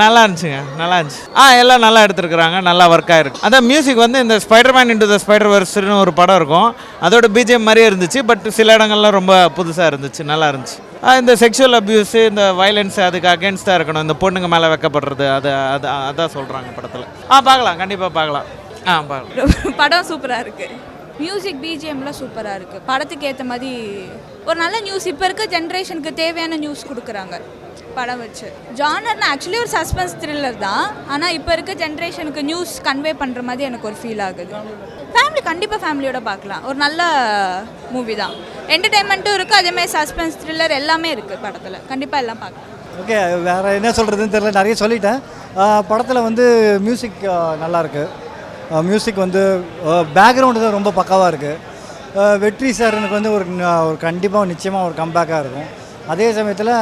நல்லா இருந்துச்சுங்க நல்லா இருந்துச்சு. ஆ எல்லாம் நல்லா எடுத்துருக்குறாங்க நல்லா ஒர்க் ஆயிருக்கு அதான் மியூசிக் வந்து இந்த ஸ்பைடர்மேன் இன்டு த ஸ்பைடர் வர்ஸ்னு ஒரு படம் இருக்கும். அதோட பிஜிஎம் மாதிரியே இருந்துச்சு பட் சில இடங்கள்லாம் ரொம்ப புதுசாக இருந்துச்சு நல்லா இருந்துச்சு. இந்த செக்ஷுவல் அப்யூஸு இந்த வைலன்ஸ் அதுக்கு அகேன்ஸ்டாக இருக்கணும் இந்த பொண்ணுங்க மேலே வைக்கப்படுறது அது அது அதான் சொல்கிறாங்க படத்தில். ஆ பார்க்கலாம் கண்டிப்பாக பார்க்கலாம். ஆ பார்க்கலாம். படம் சூப்பராக இருக்குது மியூசிக் பிஜிஎம்லாம் சூப்பராக இருக்குது படத்துக்கு ஏற்ற மாதிரி ஒரு நல்ல நியூஸ் இப்போ இருக்க ஜென்ரேஷனுக்கு தேவையான நியூஸ் கொடுக்குறாங்க. படம் வச்சு. ஜானர்னா ஆக்சுவலி ஒரு சஸ்பென்ஸ் த்ரில்லர் தான். ஆனால் இப்போ இருக்க ஜென்ரேஷனுக்கு நியூஸ் கன்வே பண்ணுற மாதிரி எனக்கு ஒரு ஃபீல் ஆகுது. ஃபேமிலி கண்டிப்பாக ஃபேமிலியோட பார்க்கலாம். ஒரு நல்ல மூவி தான். என்டர்டைன்மெண்ட்டும் இருக்குது அதேமாதிரி சஸ்பென்ஸ் த்ரில்லர் எல்லாமே இருக்குது படத்தில். கண்டிப்பாக எல்லாம் பார்க்கலாம். ஓகே வேறு என்ன சொல்கிறதுன்னு தெரியல. நிறைய சொல்லிட்டேன். படத்தில் வந்து மியூசிக் நல்லாயிருக்கு மியூசிக் வந்து பேக்ரவுண்டு தான் ரொம்ப பக்காவாக இருக்குது வெற்றி சார் எனக்கு வந்து ஒரு ஒரு கண்டிப்பாக நிச்சயமாக ஒரு கம்பேக்காக இருக்கும். அதே சமயத்தில்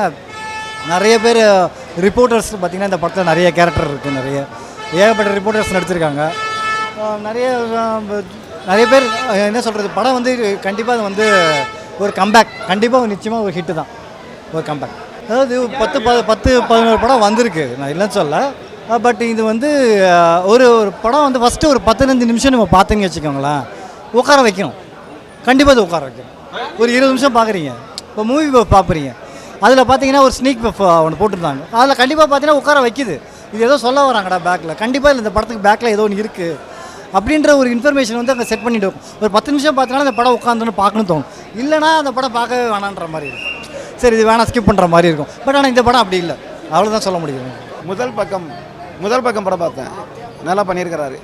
நிறைய பேர் ரிப்போர்ட்டர்ஸ் பார்த்திங்கன்னா இந்த படத்தில் நிறைய கேரக்டர் இருக்குது நிறைய. ஏகப்பட்ட ரிப்போர்ட்டர்ஸ் நடிச்சிருக்காங்க. நிறைய நிறைய பேர் என்ன சொல்கிறது படம் வந்து கண்டிப்பாக வந்து ஒரு கம்பேக் கண்டிப்பாக நிச்சயமாக ஒரு ஹிட்டு தான். ஒரு கம்பேக் அதாவது பத்து ப பத்து பதினோரு படம் வந்திருக்கு. நான் இல்லைன்னு சொல்ல. பட் இது வந்து ஒரு ஒரு படம் வந்து ஃபஸ்ட்டு ஒரு பதினஞ்சு நிமிஷம் நம்ம பார்த்தீங்கன்னு வச்சுக்கோங்களேன். உட்கார வைக்கணும். கண்டிப்பாக அது உட்கார வைக்கணும் ஒரு இருபது நிமிஷம் பார்க்குறீங்க இப்போ மூவி பார்க்குறீங்க அதில் பார்த்தீங்கன்னா ஒரு ஸ்னீக் ஒன்று போட்டிருந்தாங்க. அதில் கண்டிப்பாக பார்த்தீங்கன்னா உட்கார வைக்குது. இது ஏதோ சொல்ல வராங்கடா பேக்கில் கண்டிப்பாக இல்லை இந்த படத்துக்கு பேக்கில் ஏதோ ஒன்று இருக்குது அப்படின்ற ஒரு இன்ஃபர்மேஷன் வந்து அங்கே செட் பண்ணிட்டு இருக்கும். ஒரு பத்து நிமிஷம் பார்த்தீங்கன்னா அந்த படம் உட்காந்துன்னு பார்க்கணும் தோணும். இல்லைனா அந்த படம் பார்க்கவே வேணான்ற மாதிரி இருக்கும். சரி இது வேணாம் ஸ்கிப் பண்ணுற மாதிரி இருக்கும். பட் ஆனால் இந்த படம் அப்படி இல்லை. அவ்வளோதான் சொல்ல முடியும். முதல் பக்கம் முதல் பக்கம் படம் பார்த்தேன். நல்லா பண்ணியிருக்கிறாரு.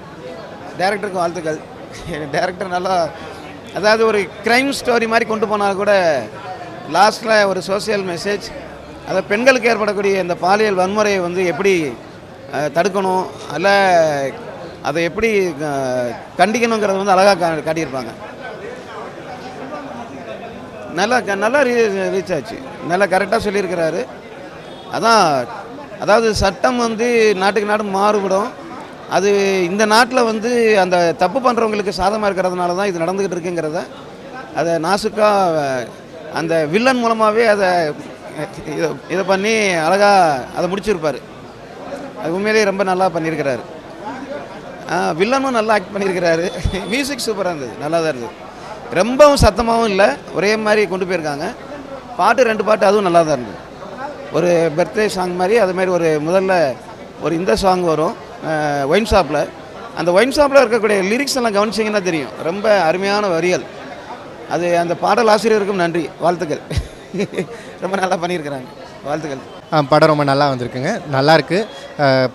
டேரக்டருக்கு வாழ்த்துக்கள். டேரக்டர் நல்லா அதாவது ஒரு க்ரைம் ஸ்டோரி மாதிரி கொண்டு போனால் கூட லாஸ்ட்டில் ஒரு சோஷியல் மெசேஜ் அதை பெண்களுக்கு ஏற்படக்கூடிய இந்த பாலியல் வன்முறையை வந்து எப்படி தடுக்கணும்? அல்ல அதை எப்படி கண்டிக்கணுங்கிறது வந்து அழகாக கா காட்டியிருப்பாங்க. நல்லா க- நல்லா ரீ ரீச் ஆச்சு. நல்லா கரெக்டாக சொல்லியிருக்கிறாரு. அதான் அதாவது சட்டம் வந்து நாட்டுக்கு நாடு மாறுபடும். அது இந்த நாட்டில் வந்து அந்த தப்பு பண்ணுறவங்களுக்கு சாதமாக இருக்கிறதுனால தான் இது நடந்துக்கிட்டு இருக்குங்கிறத அதை நாசுக்காக அந்த வில்லன் மூலமாகவே அதை இதை இதை பண்ணி அழகாக அதை முடிச்சிருப்பார். அது உண்மையிலேயே ரொம்ப நல்லா பண்ணியிருக்கிறாரு. வில்லனும் நல்லா ஆக்ட் பண்ணியிருக்கிறாரு. மியூசிக் சூப்பராக இருந்தது நல்லா தான் இருந்தது. ரொம்பவும் சத்தமாகவும் இல்லை ஒரே மாதிரி கொண்டு போயிருக்காங்க. பாட்டு ரெண்டு பாட்டு அதுவும் நல்லா தான் இருந்தது. ஒரு பர்த்டே சாங் மாதிரி அது மாதிரி ஒரு முதல்ல ஒரு இந்த சாங் வரும். ஒயின் ஷாப்பில் அந்த ஒயின் ஷாப்பில் இருக்கக்கூடிய லிரிக்ஸ் எல்லாம் கவனிச்சிங்கன்னா தெரியும். ரொம்ப அருமையான வரிகள். அது அந்த பாடல் ஆசிரியருக்கும் நன்றி. வாழ்த்துக்கள். ரொம்ப நல்லா பண்ணியிருக்கிறாங்க. வாழ்த்துக்கள். படம் ரொம்ப நல்லா வந்திருக்குங்க. நல்லாயிருக்கு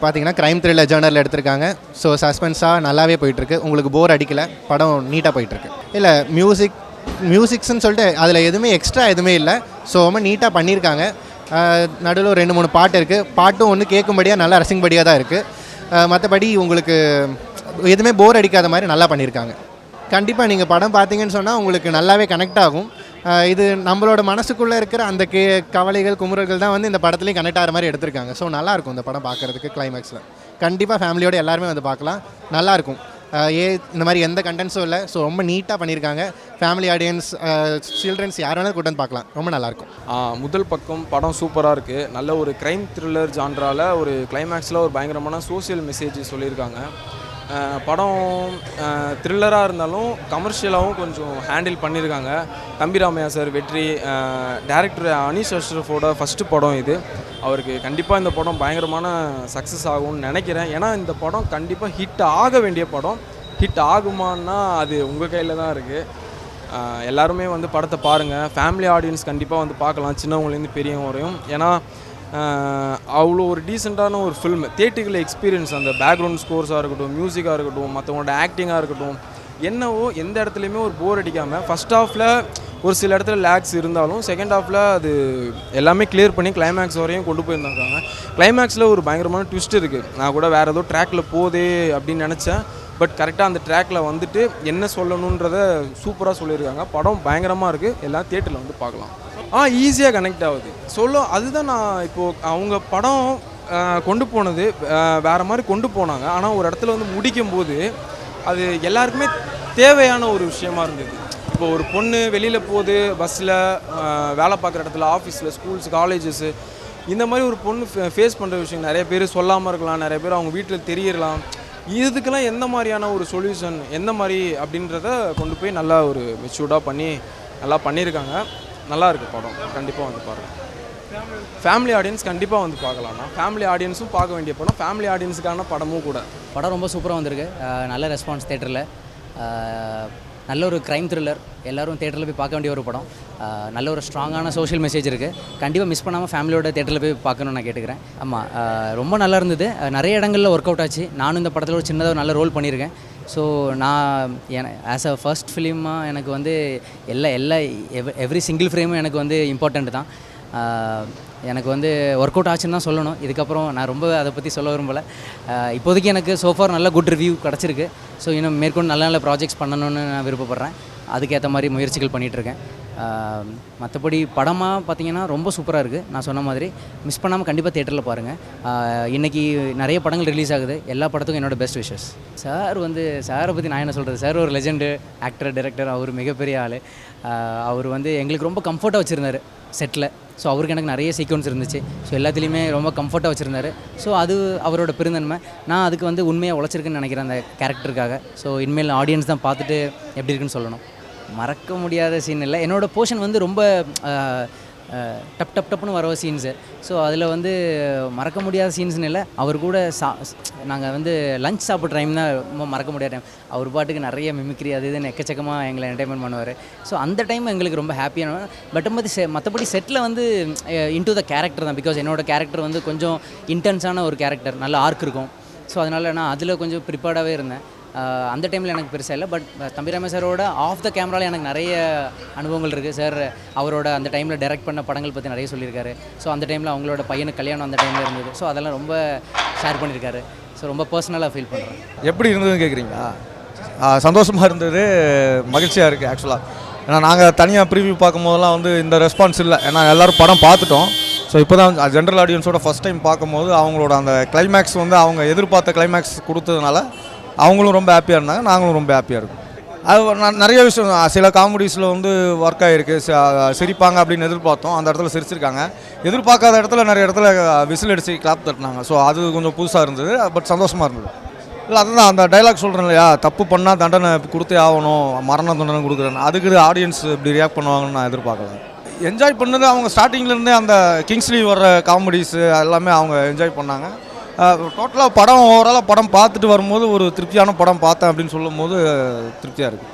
பார்த்தீங்கன்னா க்ரைம் த்ரில்லர் ஜேர்னலில் எடுத்திருக்காங்க. ஸோ சஸ்பென்ஸாக நல்லாவே போயிட்டுருக்கு. உங்களுக்கு போர் அடிக்கலை. படம் நீட்டாக போயிட்டுருக்கு. இல்லை மியூசிக் மியூசிக்ஸ்ன்னு சொல்லிட்டு அதில் எதுவுமே எக்ஸ்ட்ரா எதுவுமே இல்லை. ஸோ ரொம்ப நீட்டாக பண்ணியிருக்காங்க. நடுவில் ரெண்டு மூணு பாட்டு இருக்குது பாட்டும் ஒன்று கேட்கும்படியாக நல்லா ரசிக்கும்படியாக தான் இருக்குது மற்றபடி உங்களுக்கு எதுவுமே போர் அடிக்காத மாதிரி நல்லா பண்ணியிருக்காங்க. கண்டிப்பாக நீங்கள் படம் பார்த்தீங்கன்னு சொன்னால் உங்களுக்கு நல்லாவே கனெக்ட் ஆகும். இது நம்மளோட மனசுக்குள்ளே இருக்கிற அந்த கே கவலைகள் குமுறல்கள் தான் வந்து இந்த படத்துலேயும் கனெக்ட் ஆகிற மாதிரி எடுத்திருக்காங்க. ஸோ நல்லாயிருக்கும் இந்த படம் பார்க்குறதுக்கு கிளைமேக்ஸில் கண்டிப்பாக ஃபேமிலியோட எல்லாருமே வந்து பார்க்கலாம். நல்லாயிருக்கும். ஏ இந்த மாதிரி எந்த கண்டென்ட்ஸும் இல்லை. ஸோ ரொம்ப நீட்டாக பண்ணியிருக்காங்க ஃபேமிலி ஆடியன்ஸ் சில்ட்ரன்ஸ் யார் வேணாலும் கூட்டம் பார்க்கலாம். ரொம்ப நல்லாயிருக்கும். முதல் பக்கம் படம் சூப்பராக இருக்குது நல்ல ஒரு க்ரைம் த்ரில்லர் ஜான்ரால ஒரு கிளைமேக்ஸில் ஒரு பயங்கரமான சோசியல் மெசேஜ் சொல்லியிருக்காங்க. படம் த்ரில்லராக இருந்தாலும் கமர்ஷியலாகவும் கொஞ்சம் ஹேண்டில் பண்ணியிருக்காங்க. தம்பிராமையா சார் வெற்றி டேரக்டர் அனீஷ் அஷ்ரஃபோட ஃபஸ்ட்டு படம் இது. அவருக்கு கண்டிப்பாக இந்த படம் பயங்கரமான சக்ஸஸ் ஆகும்னு நினைக்கிறேன். ஏன்னா இந்த படம் கண்டிப்பாக ஹிட் ஆக வேண்டிய படம். ஹிட் ஆகுமான்னா அது உங்கள் கையில் தான் இருக்குது எல்லாருமே வந்து படத்தை பாருங்கள் ஃபேமிலி ஆடியன்ஸ் கண்டிப்பாக வந்து பார்க்கலாம். சின்னவங்கலேருந்து பெரியவங்க வரையும். ஏன்னா அவ்வளோ ஒரு டீசெண்டான ஒரு ஃபில்ம் தேட்டிக்கல் எக்ஸ்பீரியன்ஸ் அந்த பேக்ரவுண்ட் ஸ்கோர்ஸாக இருக்கட்டும் மியூசிக்காக இருக்கட்டும் மற்றவங்களோட ஆக்டிங்காக இருக்கட்டும் என்னவோ எந்த இடத்துலையுமே ஒரு போர் அடிக்காமல் ஃபஸ்ட் ஹாஃபில் ஒரு சில இடத்துல லேக்ஸ் இருந்தாலும் செகண்ட் ஹாஃபில் அது எல்லாமே கிளியர் பண்ணி கிளைமேக்ஸ் வரையும் கொண்டு போயிருந்தாங்க. கிளைமேக்ஸில் ஒரு பயங்கரமான ட்விஸ்ட் இருக்குது நான் கூட வேறு ஏதோ ட்ராக்கில் போதே அப்படின்னு நினச்சேன். பட் கரெக்டாக அந்த ட்ராக்ல வந்துட்டு என்ன சொல்லணுன்றத சூப்பராக சொல்லியிருக்காங்க. படம் பயங்கரமாக இருக்குது எல்லாம் தியேட்டரில் வந்து பார்க்கலாம். ஆ ஈஸியாக கனெக்ட் ஆகுது. சொல்ல அதுதான் நான் இப்போது அவங்க படம் கொண்டு போனது வேறு மாதிரி கொண்டு போனாங்க. ஆனால் ஒரு இடத்துல வந்து முடிக்கும் போது அது எல்லாருக்குமே தேவையான ஒரு விஷயமா இருந்தது. இப்போ ஒரு பொண்ணு வெளியில் போகுது பஸ்ஸில் வேலை பார்க்குற இடத்துல ஆஃபீஸில் ஸ்கூல்ஸ் காலேஜஸ் இந்த மாதிரி ஒரு பொண்ணு ஃபேஸ் பண்ணுற விஷயம் நிறைய பேர் சொல்லாமல் இருக்கலாம். நிறைய பேர் அவங்க வீட்டில் தெரியலாம் இதுக்கெல்லாம் எந்த மாதிரியான ஒரு சொல்யூஷன் எந்த மாதிரி அப்படின்றத கொண்டு போய் நல்லா ஒரு மெச்சூர்டாக பண்ணி நல்லா பண்ணியிருக்காங்க. நல்லா இருக்குது படம். கண்டிப்பாக வந்து பாருங்கள் ஃபேமிலி ஆடியன்ஸ் கண்டிப்பாக வந்து பார்க்கலாம்னா ஃபேமிலி ஆடியன்ஸும் பார்க்க வேண்டிய படம். ஃபேமிலி ஆடியன்ஸுக்கான படமும் கூட. படம் ரொம்ப சூப்பராக வந்திருக்கு. நல்ல ரெஸ்பான்ஸ் தேட்டரில் நல்ல ஒரு க்ரைம் த்ரில்லர் எல்லோரும் தேட்டரில் போய் பார்க்க வேண்டிய ஒரு படம். நல்ல ஒரு ஸ்ட்ராங்கான சோஷியல் மெசேஜ் இருக்குது கண்டிப்பாக மிஸ் பண்ணாமல் ஃபேமிலியோட தேட்டரில் போய் பார்க்கணும்னு நான் கேட்டுக்கிறேன். ஆமாம் ரொம்ப நல்லா இருந்தது. நிறைய இடங்களில் ஒர்க் அவுட் ஆச்சு. நானும் இந்த படத்தில் ஒரு சின்னதாக நல்ல ரோல் பண்ணியிருக்கேன். ஸோ நான் என ஆஸ் அ ஃபர்ஸ்ட் ஃபிலிமாக எனக்கு வந்து எல்லா எல்லா எவ்ரி சிங்கிள் ஃப்ரேமும் எனக்கு வந்து இம்பார்ட்டண்ட் தான். எனக்கு வந்து ஒர்க் அவுட் ஆச்சுன்னு தான் சொல்லணும். இதுக்கப்புறம் நான் ரொம்ப அதை பற்றி சொல்ல விரும்பலை. இப்போதைக்கு எனக்கு சோஃபார் நல்ல குட் ரிவ்யூ கிடச்சிருக்கு. ஸோ இன்னும் மேற்கொண்டு நல்ல நல்ல ப்ராஜெக்ட்ஸ் பண்ணணும்னு நான் விருப்பப்படுறேன். அதுக்கேற்ற மாதிரி முயற்சிகள் பண்ணிகிட்ருக்கேன் மற்றபடி படமாக பார்த்தீங்கன்னா ரொம்ப சூப்பராக இருக்குது நான் சொன்ன மாதிரி மிஸ் பண்ணாமல் கண்டிப்பாக தேட்டரில் பாருங்கள் இன்றைக்கி நிறைய படங்கள் ரிலீஸ் ஆகுது. எல்லா படத்துக்கும் என்னோட பெஸ்ட் விஷஸ் சார் வந்து சாரை பற்றி நான் என்ன சொல்கிறது சார் ஒரு லெஜெண்டு ஆக்டர் டைரக்டர் அவர் மிகப்பெரிய ஆள். அவர் வந்து எங்களுக்கு ரொம்ப கம்ஃபர்ட்டாக வச்சுருந்தாரு செட்டில் ஸோ அவருக்கு எனக்கு நிறைய சீக்வன்ஸ் இருந்துச்சு. ஸோ எல்லாத்துலேயுமே ரொம்ப கம்ஃபர்ட்டாக வச்சுருந்தாரு. ஸோ அது அவரோட பெருந்தன்மை. நான் அதுக்கு வந்து உண்மையாக உழைச்சிருக்குன்னு நினைக்கிறேன் அந்த கேரக்டருக்காக ஸோ இனிமேல் ஆடியன்ஸ் தான் பார்த்துட்டு எப்படி இருக்குன்னு சொல்லணும். மறக்க முடியாத சீன் இல்லை. என்னோட போர்ஷன் வந்து ரொம்ப டப் டப் டப்னு வர சீன்ஸு ஸோ அதில் வந்து மறக்க முடியாத சீன்ஸ்னு இல்லை. அவர் கூட சா நாங்கள் வந்து லஞ்ச் சாப்பிட்ற டைம் தான் ரொம்ப மறக்க முடியாத டைம் அவர் பாட்டுக்கு நிறைய மிமிக்ரி அது இதுன்னு எக்கச்சக்கமாக எங்களை என்டர்டைன்மெண்ட் பண்ணுவார். ஸோ அந்த டைம் எங்களுக்கு ரொம்ப ஹாப்பியான பட் மற்ற செ மற்றபடி செட்டில் வந்து இன்டு த கேரக்டர் தான். பிகாஸ் என்னோட கேரக்டர் வந்து கொஞ்சம் இன்டென்ஸான ஒரு கேரக்டர் நல்ல ஆர்க் இருக்கும். ஸோ அதனால் நான் அதில் கொஞ்சம் ப்ரிப்பேர்டாகவே இருந்தேன். அந்த டைமில் எனக்கு பெருசாக இல்லை பட் தம்பி சாரோட ஆஃப் த கேமராவில் எனக்கு நிறைய அனுபவங்கள் இருக்குது சார் அவரோட அந்த டைமில் டைரக்ட் பண்ண படங்கள் பற்றி நிறைய சொல்லியிருக்காரு. ஸோ அந்த டைமில் அவங்களோட பையனுக்கு கல்யாணம் அந்த டைமில் இருந்தது. ஸோ அதெல்லாம் ரொம்ப ஷேர் பண்ணியிருக்காரு. ஸோ ரொம்ப பர்சனலாக ஃபீல் பண்ணுறேன் எப்படி இருந்ததுன்னு கேட்குறீங்களா சந்தோஷமாக இருந்தது. மகிழ்ச்சியாக இருக்குது ஆக்சுவலாக ஏன்னா நாங்கள் தனியாக ப்ரிவ்யூ பார்க்கும்போதெல்லாம் வந்து இந்த ரெஸ்பான்ஸ் இல்லை. ஏன்னா எல்லோரும் படம் பார்த்துட்டோம். ஸோ இப்போ தான் ஜென்ரல் ஆடியன்ஸோட ஃபஸ்ட் டைம் பார்க்கும்போது அவங்களோட அந்த கிளைமேக்ஸ் வந்து அவங்க எதிர்பார்த்த கிளைமேக்ஸ் கொடுத்ததுனால அவங்களும் ரொம்ப ஹாப்பியாக இருந்தாங்க நாங்களும் ரொம்ப ஹாப்பியாக இருக்கும். அது ஒரு நிறைய விஷயம் சில காமெடிஸில் வந்து ஒர்க் ஆகிருக்கு சிரிப்பாங்க அப்படின்னு எதிர்பார்த்தோம் அந்த இடத்துல சிரிச்சிருக்காங்க. எதிர்பார்க்காத இடத்துல நிறைய இடத்துல விசில் அடித்து கிளாப் தட்டினாங்க. ஸோ அது கொஞ்சம் புதுசாக இருந்தது பட் சந்தோஷமாக இருந்தது. இல்லை அதுதான் அந்த டைலாக் சொல்கிறேன் இல்லையா தப்பு பண்ணால் தண்டனை கொடுத்தே ஆகணும் மரண தண்டனை கொடுக்குறேன் அதுக்கு ஆடியன்ஸ் இப்படி ரியாக்ட் பண்ணுவாங்கன்னு நான் எதிர்பார்க்கல. என்ஜாய் பண்ணது அவங்க ஸ்டார்டிங்லேருந்தே அந்த கிங்ஸ்லி வர்ற காமெடிஸு எல்லாமே அவங்க என்ஜாய் பண்ணாங்க. டோட்டலாக படம் ஓவராலாக படம் பார்த்துட்டு வரும்போது ஒரு திருப்தியான படம் பார்த்தேன் அப்படின்னு சொல்லும் போது திருப்தியாக இருக்குது